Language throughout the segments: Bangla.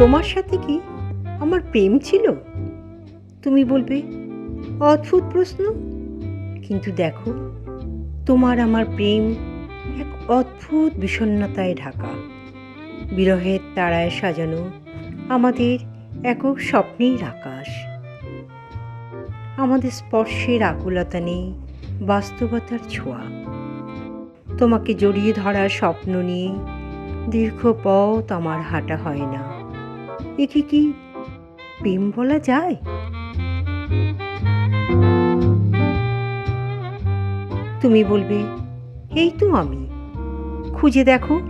তোমার সাথে কি আমার প্রেম ছিল? তুমি বলবে, অদ্ভুত প্রশ্ন। কিন্তু দেখো, তোমার আমার প্রেম এক অদ্ভুত বিষণ্ণতায় ঢাকা। বিরহের তারায় সাজানো আমাদের একক স্বপ্নের আকাশ। আমাদের স্পর্শের আকুলতা নেই বাস্তবতার ছোঁয়া। তোমাকে জড়িয়ে ধরার স্বপ্ন নিয়ে দীর্ঘ পথ আমার হাঁটা হয় না। একে কি প্রেম বলা যায়? তুমি বলবে, এই তো আমি। খুঁজে দেখো।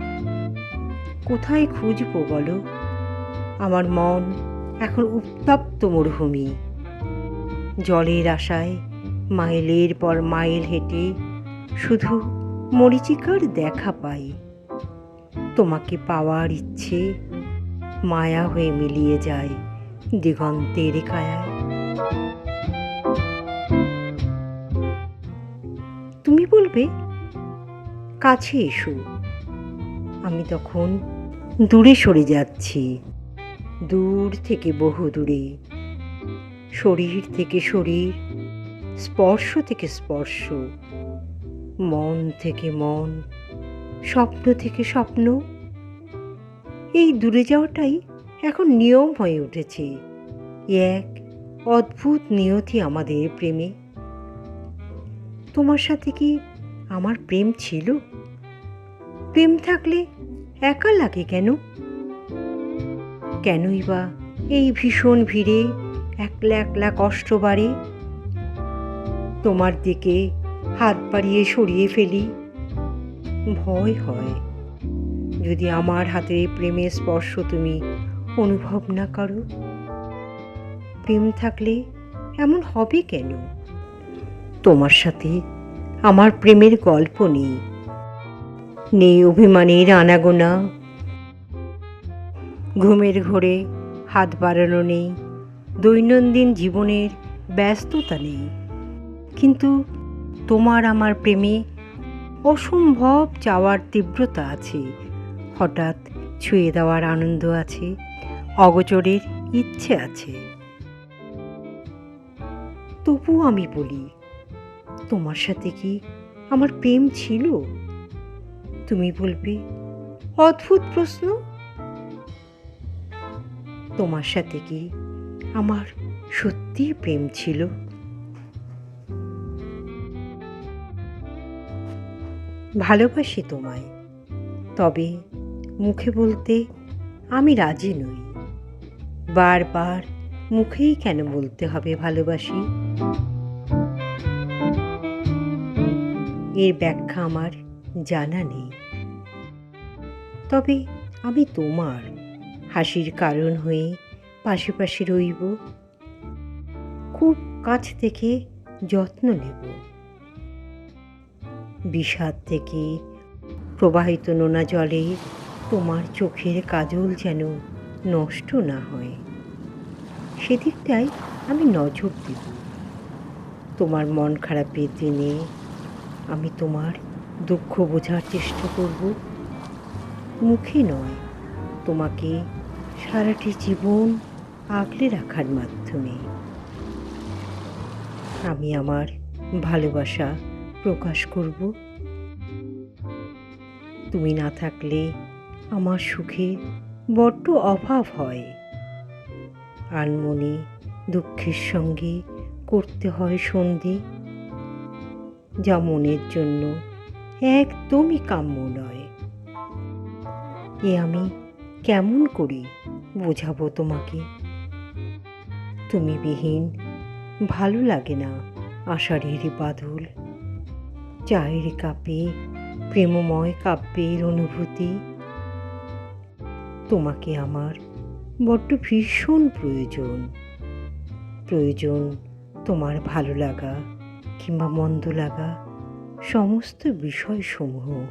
কোথায় খুঁজবো বলো? আমার মন এখন উত্তপ্ত মরুভূমি। জলের আশায় মাইলের পর মাইল হেঁটে শুধু মরিচিকার দেখা পাই। তোমাকে পাওয়ার ইচ্ছে মায়া হয়ে মিলিয়ে যায় দিগন্তের কায়ায়। তুমি বলবে, কাছে এসো। আমি তখন দূরে সরে যাচ্ছি। দূর থেকে বহু দূরে। শরীর থেকে শরীর, স্পর্শ থেকে স্পর্শ। মন থেকে মন, স্বপ্ন থেকে স্বপ্ন। এই দূরে যাওয়াটাই এখন নিয়ম হয়ে উঠেছে। এক অদ্ভুত নিয়তি আমাদের প্রেমে। তোমার সাথে কি আমার প্রেম ছিল? প্রেম থাকলে একা লাগে কেন? কেনই বা এই ভীষণ ভিড়ে একলা একলা কষ্ট বাড়ে? তোমার দিকে হাত বাড়িয়ে সরিয়ে ফেলি। ভয় হয়। যদি আমার হাতে প্রেমের স্পর্শ তুমি অনুভব না করো। প্রেম থাকলে এমন হবে কেন? তোমার সাথে আমার প্রেমের গল্প নেই। নেই অভিমানের আনাগোনা। ঘুমের ঘোরে হাত বাড়ানো নেই। দৈনন্দিন জীবনের ব্যস্ততা নেই। কিন্তু তোমার আমার প্রেমে অসম্ভব চাওয়ার তীব্রতা আছে। হঠাৎ ছুঁয়ে দেওয়ার আনন্দ আছে, অগোচরের ইচ্ছে আছে। তবু আমি বলি, তোমার সাথে কি আমার প্রেম ছিল? তুমি বলবে, অদ্ভুত প্রশ্ন। তোমার সাথে কি আমার সত্যি প্রেম ছিল? ভালোবাসি তোমায়, তবে মুখে বলতে, আমি রাজি নই। বারবার মুখেই কেন বলতে হবে ভালোবাসি? এর ব্যাখ্যা আমার জানা নেই। তবে আমি তোমার হাসির কারণ হয়ে পাশে পাশে রইব। খুব কাছ থেকে যত্ন নেব। বিষাদ থেকে প্রবাহিত নোনা জলে তোমার চোখের কাজল যেন নষ্ট না হয়। সেদিকটাই আমি নজর দেব। তোমার মন খারাপের দিনে আমি তোমার দুঃখ বোঝার চেষ্টা করব। মুখে নয়, তোমাকে সারাটি জীবন আগলে রাখার মাধ্যমে। আমি আমার ভালোবাসা প্রকাশ করব। তুমি না থাকলে আমার সুখে বড্ড অভাব হয়। আনমনে দুঃখের সঙ্গে করতে হয় সন্ধি। যা মনের জন্য একদমই কাম্য নয়। এ আমি কেমন করি বোঝাবো তোমাকে? তুমি বিহীন, ভালো লাগে না আষাঢ়ের বাদল। চায়ের কাপে, প্রেমময় কাব্যের অনুভূতি। তোমাকে আমার বড্ড ভীষণ প্রয়োজন। প্রয়োজন তোমার ভালো লাগা কিংবা মন্দ লাগা সমস্ত বিষয়সমূহ।